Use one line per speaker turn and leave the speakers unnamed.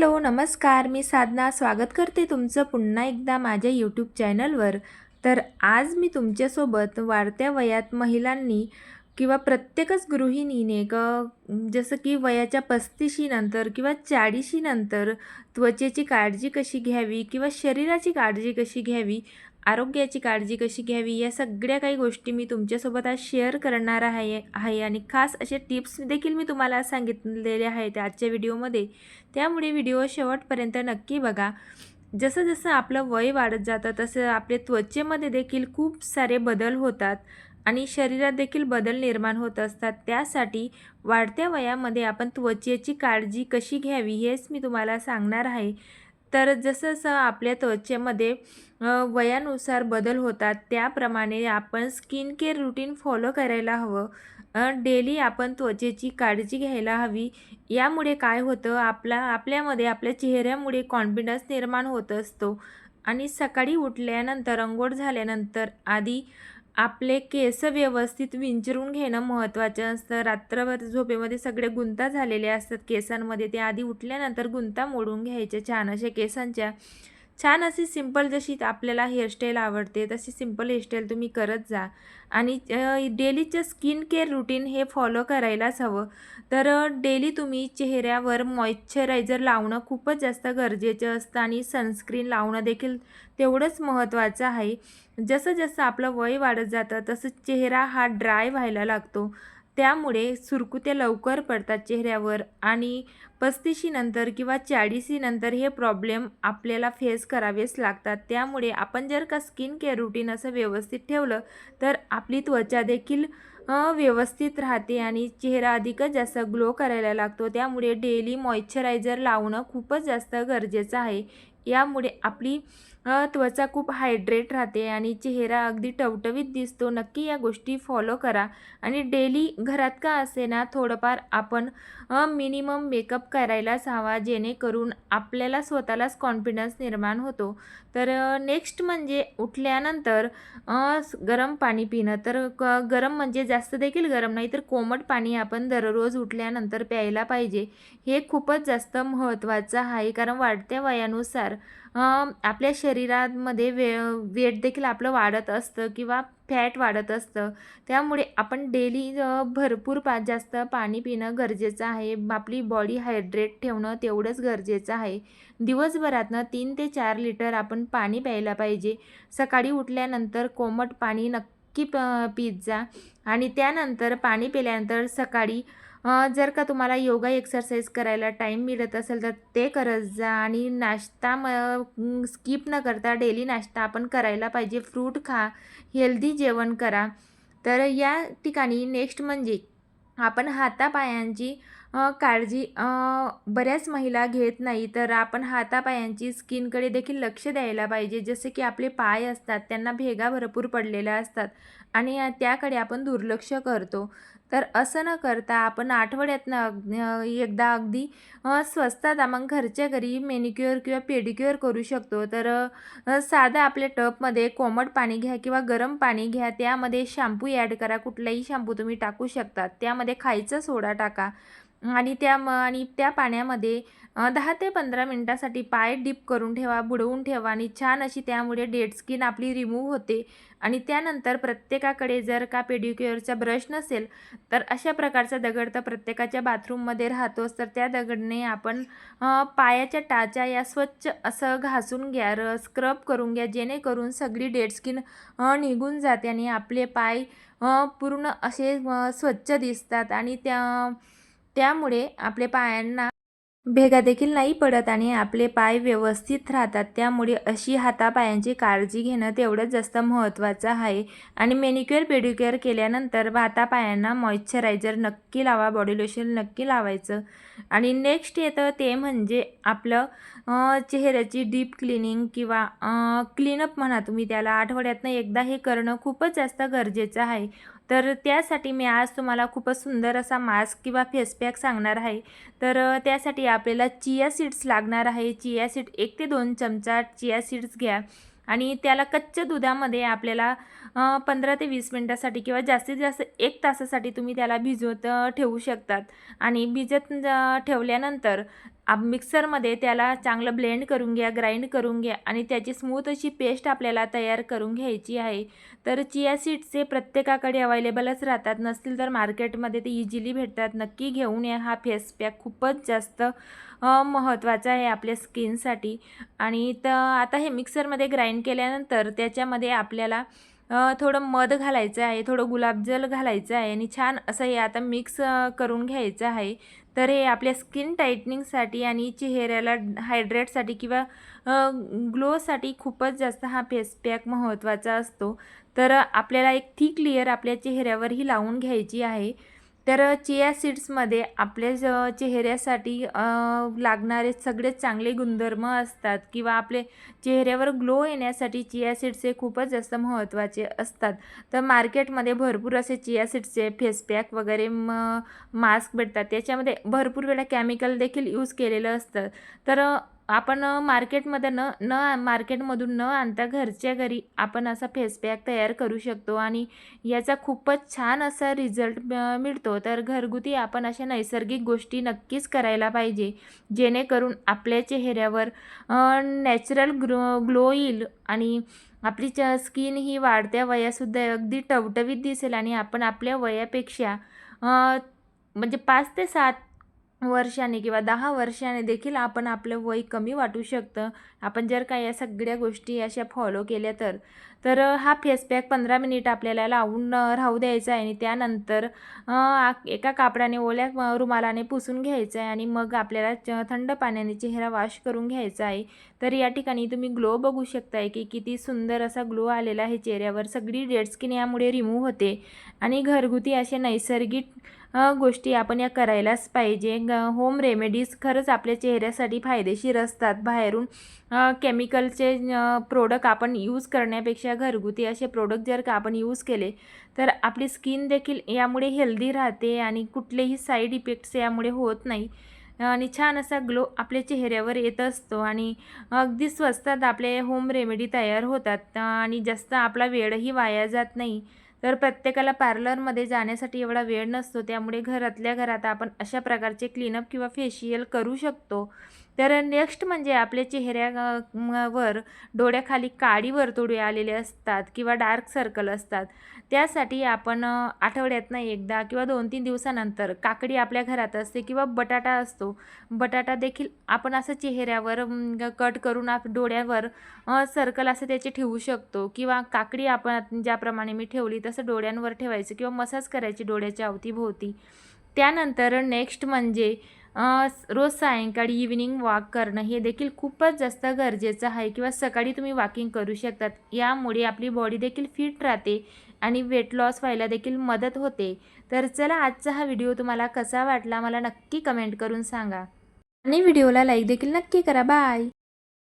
Hello नमस्कार. मी साधना. स्वागत करते तुमचं पुन्हा एकदा माझ्या यूट्यूब चॅनलवर. तर आज मी तुमच्यासोबत वाढत्या वयात महिलांनी किंवा प्रत्येकच गृहिणीने ग जसं की वयाच्या पस्तीशीनंतर किंवा चाळीशीनंतर त्वचेची काळजी कशी घ्यावी किंवा शरीराची काळजी कशी घ्यावी आरोग्याची काळजी कशी घ्यावी? या सगळ्या काही गोष्टी मी तुमच्यासोबत आज शेअर करणार आहे आहे आणि खास असे टिप्स देखील मी तुम्हाला सांगितलेले आहेत आजच्या व्हिडिओमध्ये त्यामुळे व्हिडिओ शेवटपर्यंत नक्की बघा. जसं जसं आपलं वय वाढत जातं तसं आपले त्वचेमध्ये देखील खूप सारे बदल होतात आणि शरीरात देखील बदल निर्माण होत असतात. त्यासाठी वाढत्या वयामध्ये आपण त्वचेची काळजी कशी घ्यावी हेच मी तुम्हाला सांगणार आहे. तर जसं जसं आपल्या त्वचेमध्ये वयानुसार बदल होतात त्याप्रमाणे आपण स्किन केअर रुटीन फॉलो करायला हवं. डेली आपण त्वचेची काळजी घ्यायला हवी. यामुळे काय होतं आपला आपल्यामध्ये आपल्या चेहऱ्यामुळे कॉन्फिडन्स निर्माण होत असतो. आणि सकाळी उठल्यानंतर अंघोळ झाल्यानंतर आधी आपले केस व्यवस्थित विंचरून घेणं महत्त्वाचं असतं. रात्रभर झोपेमध्ये सगळे गुंता झालेले असतात. केसांमध्ये ते आधी उठल्यानंतर गुंता मोडून घ्यायच्या. छान अशा केसांच्या छान अशी सिंपल जशी आपल्याला हेअरस्टाईल आवडते तशी सिंपल हेअरस्टाईल तुम्ही करत जा. आणि डेलीचं स्किन केअर रुटीन हे फॉलो करायलाच हवं. तर डेली तुम्ही चेहऱ्यावर मॉइश्चरायझर लावणं खूपच जास्त गरजेचं असतं आणि सनस्क्रीन लावणं देखील तेवढंच महत्त्वाचं आहे. जसं जसं आपलं वय वाढत जातं तसं चेहरा हा ड्राय व्हायला लागतो. त्यामुळे सुरकुत्या लवकर पडतात चेहऱ्यावर आणि पस्तीशीनंतर किंवा चाळीसीनंतर हे प्रॉब्लेम आपल्याला फेस करावेच लागतात. त्यामुळे आपण जर का स्किन केअर रुटीन असं व्यवस्थित ठेवलं तर आपली त्वचा देखील व्यवस्थित राहते आणि चेहरा अधिकच जास्त ग्लो करायला लागतो. त्यामुळे डेली मॉइश्चरायझर लावणं खूपच जास्त गरजेचं आहे. यामुळे आपली त्वचा खूप हायड्रेट राहते आणि चेहरा अगदी टवटवीत दिसतो. नक्की या गोष्टी फॉलो करा. आणि डेली घरात का असे ना थोडंफार आपण मिनिमम मेकअप करायलाच हवा जेणेकरून आपल्याला स्वतःलाच कॉन्फिडन्स निर्माण होतो. तर नेक्स्ट म्हणजे उठल्यानंतर गरम पाणी पिणं. तर क गरम म्हणजे जास्त देखील गरम नाही तर कोमट पाणी आपण दररोज उठल्यानंतर प्यायला पाहिजे. हे खूपच जास्त महत्त्वाचं आहे कारण वाढत्या वयानुसार आपल्या शरीरामध्ये वे वेट देखील आपलं वाढत असतं किंवा फॅट वाढत असतं. त्यामुळे आपण डेली भरपूर पा जास्त पाणी पिणं गरजेचं आहे. आपली बॉडी हायड्रेट ठेवणं तेवढंच गरजेचं आहे. दिवसभरातनं तीन ते चार लिटर आपण पाणी प्यायला पाहिजे. सकाळी उठल्यानंतर कोमट पाणी नक्की प पित जा. आणि त्यानंतर पाणी पिल्यानंतर सकाळी जर का तुम्हाला योगा एक्सरसाइज करायला टाईम मिळत असेल तर ते करत जा आणि नाश्ता म स्किप न करता डेली नाश्ता आपण करायला पाहिजे. फ्रूट खा हेल्दी जेवण करा. तर या ठिकाणी नेक्स्ट म्हणजे आपण हातापायांची काळजी बऱ्याच महिला घेत नाही तर आपण हातापायांची स्किनकडे देखील लक्ष द्यायला पाहिजे. जसे की आपले पाय असतात त्यांना भेगा भरपूर पडलेल्या असतात आणि त्याकडे आपण दुर्लक्ष करतो. तर असं न करता आपण आठवड्यातनं एकदा अगदी स्वस्तात आपण घरच्या घरी मेनिक्युअर किंवा पेडिक्युअर करू शकतो. तर साधं आपल्या टपमध्ये कोमट पाणी घ्या किंवा गरम पाणी घ्या. त्यामध्ये शॅम्पू ॲड करा. कुठलाही शॅम्पू तुम्ही टाकू शकता त्यामध्ये खायचा सोडा टाका. आणि त्या म आणि त्या पाण्यामध्ये दहा ते पंधरा मिनटासाठी पाय डिप करून ठेवा बुडवून ठेवा आणि छान अशी त्यामुळे डेड स्किन आपली रिमूव्ह होते. आणि त्यानंतर प्रत्येकाकडे जर का पेडिक्युअरचा ब्रश नसेल तर अशा प्रकारचा दगड तर प्रत्येकाच्या बाथरूममध्ये राहतोच. तर त्या दगडने आपण पायाच्या टाचा या स्वच्छ असं घासून घ्या र स्क्रब करून घ्या जेणेकरून सगळी डेड स्किन निघून जाते आणि आपले पाय पूर्ण असे स्वच्छ दिसतात. आणि त्या त्यामुळे आपल्या पायांना भेगा देखील नाही पडत आणि आपले पाय व्यवस्थित राहतात. त्यामुळे अशी हातापायांची काळजी घेणं तेवढंच जास्त महत्त्वाचं आहे. आणि मेनिक्युअर पेडिक्युअर केल्यानंतर हातापायांना मॉइश्चरायझर नक्की लावा बॉडी लोशन नक्की लावायचं. आणि नेक्स्ट येतं ते म्हणजे आपलं चेहऱ्याची डीप क्लिनिंग किंवा क्लीनअप म्हणा तुम्ही त्याला. आठवड्यातनं एकदा हे करणं खूपच जास्त गरजेचं आहे. तर त्यासाठी मी आज तुम्हाला खूपच सुंदर असा मास्क किंवा फेसपॅक सांगणार आहे. तर त्यासाठी आपल्याला चिया सीड्स लागणार आहे. चिया सीड एक ते दोन चमचा चिया सीड्स घ्या. आणि त्याला कच्च्या दुधामध्ये आपल्याला पंधरा ते वीस मिनटासाठी किंवा जास्तीत जास्त एक तासासाठी तुम्ही त्याला भिजवत ठेवू शकतात. आणि भिजत ठेवल्यानंतर आप मिक्सरमध्ये त्याला चांगलं ब्लेंड करून घ्या ग्राइंड करून घ्या आणि त्याची स्मूथ अशी पेस्ट आपल्याला तयार करून घ्यायची आहे. तर चिया सीड्सचे प्रत्येकाकडे अवेलेबलच राहतात. नसतील तर मार्केटमध्ये ते इझिली भेटतात. नक्की घेऊन या. हा फेस पॅक खूपच जास्त महत्त्वाचा आहे आपल्या स्किनसाठी आणि तर आता हे मिक्सरमध्ये ग्राइंड केल्यानंतर त्याच्यामध्ये आपल्याला थोडं मध घालायचं आहे थोडं गुलाबजल घालायचं आहे आणि छान असं हे आता मिक्स करून घ्यायचं आहे. तर हे आपल्या स्किन टाईटनिंगसाठी आणि चेहऱ्याला हायड्रेटसाठी किंवा ग्लोसाठी खूपच जास्त हा फेस पॅक महत्त्वाचा असतो. तर आपल्याला एक थिक लेअर आपल्या चेहऱ्यावरही लावून घ्यायची आहे. तर चिया सीड्समध्ये आपल्या ज- चेहऱ्यासाठी लागणारे सगळे चांगले गुणधर्म असतात किंवा आपले चेहऱ्यावर ग्लो येण्यासाठी चिया सीड्स हे खूपच जास्त महत्त्वाचे असतात. तर मार्केटमध्ये भरपूर असे चिया सीड्सचे फेस पॅक वगैरे म मास्क भेटतात. त्याच्यामध्ये भरपूर वेळा केमिकल देखील यूज केलेलं असतं. तर आपण मार्केटमध्ये न न मार्केटमधून न आणता घरच्या घरी आपण असा फेस पॅक तयार करू शकतो आणि याचा खूपच छान असा रिझल्ट मिळतो. तर घरगुती आपण अशा नैसर्गिक गोष्टी नक्कीच करायला पाहिजे जेणेकरून आपल्या चेहऱ्यावर नॅचरल ग्रो ग्लो येईल आणि आपली च स्किन ही वाढत्या वयासुद्धा अगदी टवटवीत दिसेल आणि आपण आपल्या वयापेक्षा म्हणजे पाच ते सात वर्षाने किंवा दहा वर्षाने देखील आपण आपलं वय कमी वाटू शकतं. आपण जर का या सगळ्या गोष्टी अशा फॉलो केल्या तर. तर हा फेस पॅक पंधरा मिनिट आपल्याला लावून राहू द्यायचा आहे आणि त्यानंतर एका कापडाने ओल्या रुमालाने पुसून घ्यायचं आहे आणि मग आपल्याला च- थंड पाण्याने चेहरा वॉश करून घ्यायचा आहे. तर या ठिकाणी तुम्ही ग्लो बघू शकताय की किती सुंदर असा ग्लो आलेला आहे चेहऱ्यावर. सगळी डेड स्किन यामुळे रिमूव्ह होते आणि घरगुती असे नैसर्गिक गोष्टी आपण या करायलाच पाहिजे. ग होम रेमेडीज खरंच आपल्या चेहऱ्यासाठी फायदेशीर असतात. बाहेरून केमिकलचे प्रोडक्ट आपण यूज करण्यापेक्षा घरगुती असे प्रोडक्ट जर का आपण यूज केले तर आपली स्किन देखील यामुळे हेल्दी राहते आणि कुठलेही साईड इफेक्ट्स यामुळे होत नाही. आणि छान असा ग्लो आपल्या चेहऱ्यावर येत असतो आणि अगदी स्वस्तात आपले होम रेमेडी तयार होतात. आणि जास्त आपला वेळही वाया जात नाही. तर प्रत्येकाला पार्लरमध्ये जाण्यासाठी एवढा वेळ नसतो. त्यामुळे घरातल्या घरात आपण अशा प्रकारचे क्लीनअप किंवा फेशियल करू शकतो. तर नेक्स्ट म्हणजे आपल्या चेहऱ्यावर डोळ्याखाली काळी वर्तुळे आलेले असतात किंवा डार्क सर्कल असतात. त्यासाठी आपण आठवड्यातनं एकदा किंवा दोन तीन दिवसानंतर काकडी आपल्या घरात असते किंवा बटाटा असतो. बटाटा देखील आपण असं चेहऱ्यावर कट करून आप डोळ्यावर सर्कल असं त्याचे ठेवू शकतो किंवा काकडी आपण ज्याप्रमाणे मी ठेवली तसं डोळ्यांवर ठेवायचं किंवा मसाज करायची डोळ्याच्या अवतीभोवती. त्यानंतर नेक्स्ट म्हणजे रोज सायंकाळी इव्हिनिंग वॉक करणं हे देखील खूपच जास्त गरजेचं आहे किंवा सकाळी तुम्ही वॉकिंग करू शकतात. यामुळे आपली बॉडी देखील फिट राहते आणि वेट लॉस व्हायला देखील मदत होते. तर चला आजचा हा व्हिडिओ तुम्हाला कसा वाटला मला नक्की कमेंट करून सांगा. आणि व्हिडिओला लाईक देखील नक्की करा. बाय